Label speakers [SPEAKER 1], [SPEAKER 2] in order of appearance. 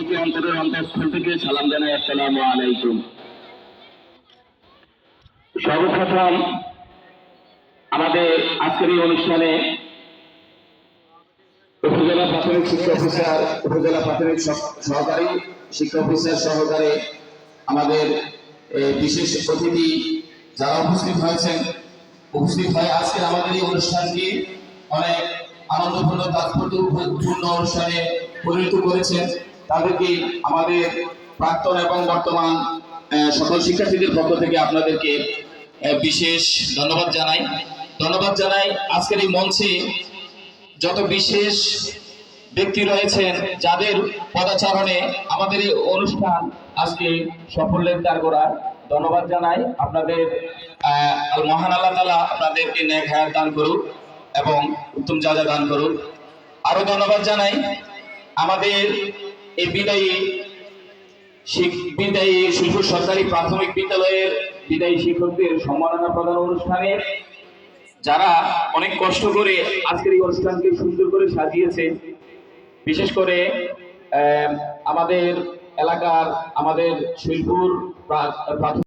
[SPEAKER 1] সবাইকে অন্তরের অন্তঃস্থল থেকে সালাম জানাই, আসসালামু আলাইকুম। সর্বপ্রথম আমাদের আজকের এই অনুষ্ঠানে উপজেলা প্রাথমিক শিক্ষা অফিসার, উপজেলা প্রাথমিক সহকারী শিক্ষা অফিসার সহকারে আমাদের বিশেষ অতিথি যারা উপস্থিত হয়েছেন, উপস্থিত হয়ে আজকের আমাদের এই অনুষ্ঠানটি অনেক আনন্দপূর্ণ, তাৎপর্যপূর্ণ অনুষ্ঠানে পরিণত করেছেন। তাদেরকে আমাদের প্রাক্তন এবং বর্তমান সকল শিক্ষার্থীদের পক্ষ থেকে আপনাদেরকে বিশেষ ধন্যবাদ জানাই। ধন্যবাদ জানাই আজকের এই মঞ্চে যত বিশেষ ব্যক্তি রয়েছেন, যাদের পদাচারণে আমাদের এই অনুষ্ঠান আজকে সাফল্যের দ্বার করার ধন্যবাদ জানাই। আপনাদের মহান আল্লাহ তালা আপনাদেরকে ন্যায় হায়াত দান করুক এবং উত্তম যা দান করুক। আরও ধন্যবাদ জানাই আমাদের এই বিদায়ী বিদায়ী সরকারি প্রাথমিক বিদ্যালয়ের বিদায়ী শিক্ষকদের সম্মাননা প্রদান অনুষ্ঠানে যারা অনেক কষ্ট করে আজকের এই অনুষ্ঠানকে সুন্দর করে সাজিয়েছে, বিশেষ করে আমাদের এলাকার আমাদের শিলপুর প্রাথমিক